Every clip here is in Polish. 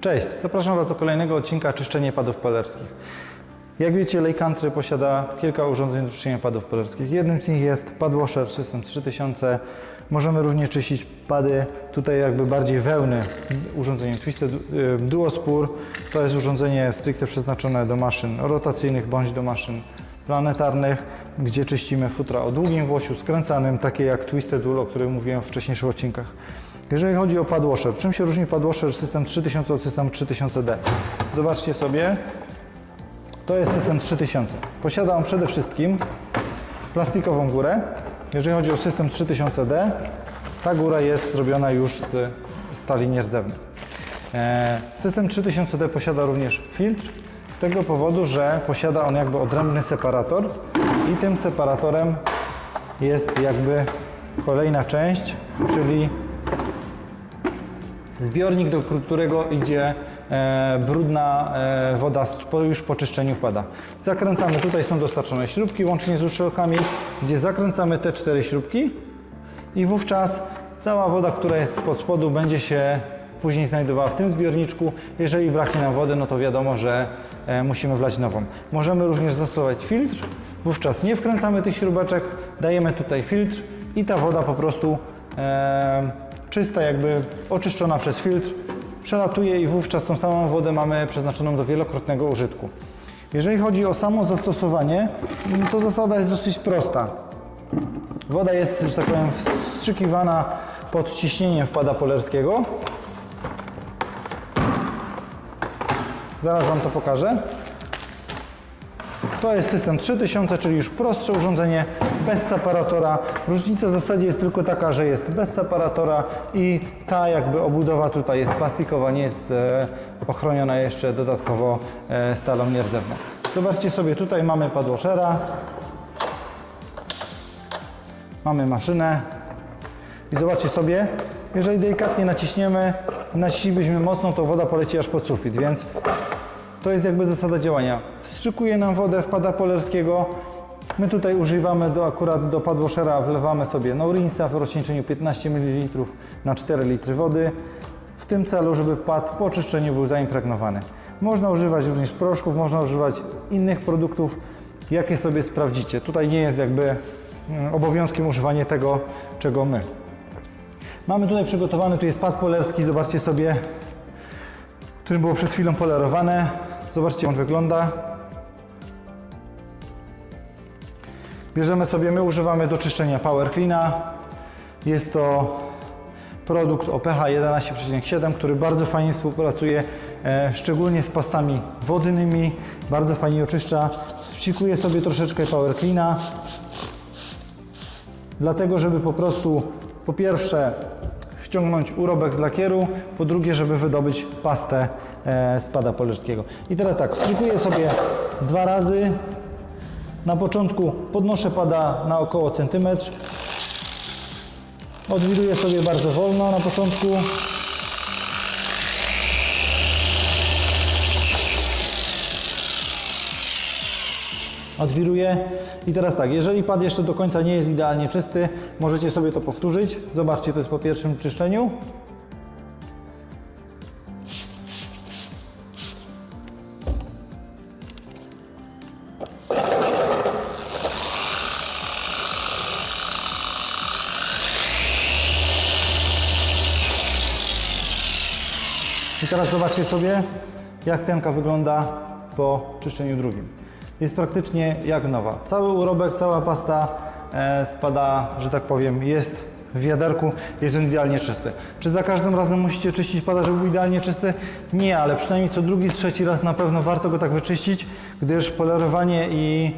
Cześć, zapraszam Was do kolejnego odcinka czyszczenie padów polerskich. Jak wiecie, Lake Country posiada kilka urządzeń do czyszczenia padów polerskich. Jednym z nich jest Pad Washer System 3000. Możemy również czyścić pady, tutaj jakby bardziej wełny urządzeniem Twisted y, Duospur. To jest urządzenie stricte przeznaczone do maszyn rotacyjnych bądź do maszyn planetarnych, gdzie czyścimy futra o długim włosiu, skręcanym, takie jak Twisted Wool, o którym mówiłem w wcześniejszych odcinkach. Jeżeli chodzi o pad washer, czym się różni pad washer system 3000 od systemu 3000D? Zobaczcie sobie, to jest system 3000. Posiada on przede wszystkim plastikową górę. Jeżeli chodzi o system 3000D, ta góra jest zrobiona już z stali nierdzewnej. E, System 3000D posiada również filtr, z tego powodu, że posiada on jakby odrębny separator i tym separatorem jest jakby kolejna część, czyli zbiornik, do którego idzie e, brudna e, woda już po czyszczeniu pada. Zakręcamy, tutaj są dostarczone śrubki łącznie z uszczelkami, gdzie zakręcamy te cztery śrubki i wówczas cała woda, która jest spod spodu będzie się później znajdowała w tym zbiorniczku. Jeżeli braknie nam wody, no to wiadomo, że e, musimy wlać nową. Możemy również zastosować filtr, wówczas nie wkręcamy tych śrubeczek, dajemy tutaj filtr i ta woda po prostu czysta, jakby oczyszczona przez filtr, przelatuje i wówczas tą samą wodę mamy przeznaczoną do wielokrotnego użytku. Jeżeli chodzi o samo zastosowanie, to zasada jest dosyć prosta. Woda jest, że tak powiem, wstrzykiwana pod ciśnieniem wpada polerskiego. Zaraz Wam to pokażę. To jest system 3000, czyli już prostsze urządzenie, bez separatora. Różnica w zasadzie jest tylko taka, że jest bez separatora i ta jakby obudowa tutaj jest plastikowa, nie jest e, ochroniona jeszcze dodatkowo e, stalą nierdzewną. Zobaczcie sobie, tutaj mamy padwashera, mamy maszynę i zobaczcie sobie, jeżeli delikatnie naciśniemy, naciślibyśmy mocno, to woda poleci aż pod sufit, więc to jest jakby zasada działania. Wstrzykuje nam wodę wpada polerskiego. My tutaj używamy do, akurat do padwashera, wlewamy sobie no rinsa w rozcieńczeniu 15 ml na 4 litry wody. W tym celu, żeby pad po czyszczeniu był zaimpregnowany. Można używać również proszków, można używać innych produktów, jakie sobie sprawdzicie. Tutaj nie jest jakby mm, obowiązkiem używanie tego, czego my. Mamy tutaj przygotowany, tu jest pad polerski, zobaczcie sobie, którym było przed chwilą polerowane. Zobaczcie, jak on wygląda. Bierzemy sobie, my używamy do czyszczenia Power Cleana. Jest to produkt o pH 11,7, który bardzo fajnie współpracuje, e, szczególnie z pastami wodnymi. Bardzo fajnie oczyszcza. Wsikuję sobie troszeczkę Power Cleana, dlatego żeby po prostu po pierwsze ściągnąć urobek z lakieru, po drugie, żeby wydobyć pastę e, z pada polerskiego. I teraz tak, wstrzykuję sobie dwa razy. Na początku podnoszę pada na około centymetr. Odwiruję sobie bardzo wolno na początku. Odwiruję. I teraz tak, jeżeli pad jeszcze do końca nie jest idealnie czysty, możecie sobie to powtórzyć. Zobaczcie, to jest po pierwszym czyszczeniu. I teraz zobaczcie sobie, jak pianka wygląda po czyszczeniu drugim. Jest praktycznie jak nowa. Cały urobek, cała pasta e, spada, że tak powiem, jest w wiaderku, jest on idealnie czysty. Czy za każdym razem musicie czyścić pada, żeby był idealnie czysty? Nie, ale przynajmniej co drugi, trzeci raz na pewno warto go tak wyczyścić, gdyż polerowanie i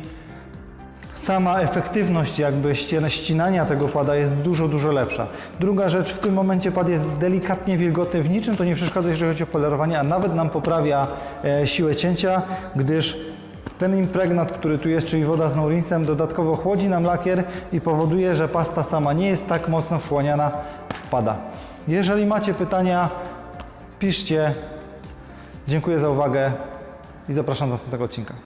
sama efektywność jakby ścinania tego pada jest dużo, dużo lepsza. Druga rzecz, w tym momencie pad jest delikatnie wilgotny, w niczym to nie przeszkadza, jeżeli chodzi o polerowanie, a nawet nam poprawia e, siłę cięcia, gdyż ten impregnat, który tu jest, czyli woda z no-rinsem, dodatkowo chłodzi nam lakier i powoduje, że pasta sama nie jest tak mocno wchłaniana w pada. Jeżeli macie pytania, piszcie. Dziękuję za uwagę i zapraszam do następnego odcinka.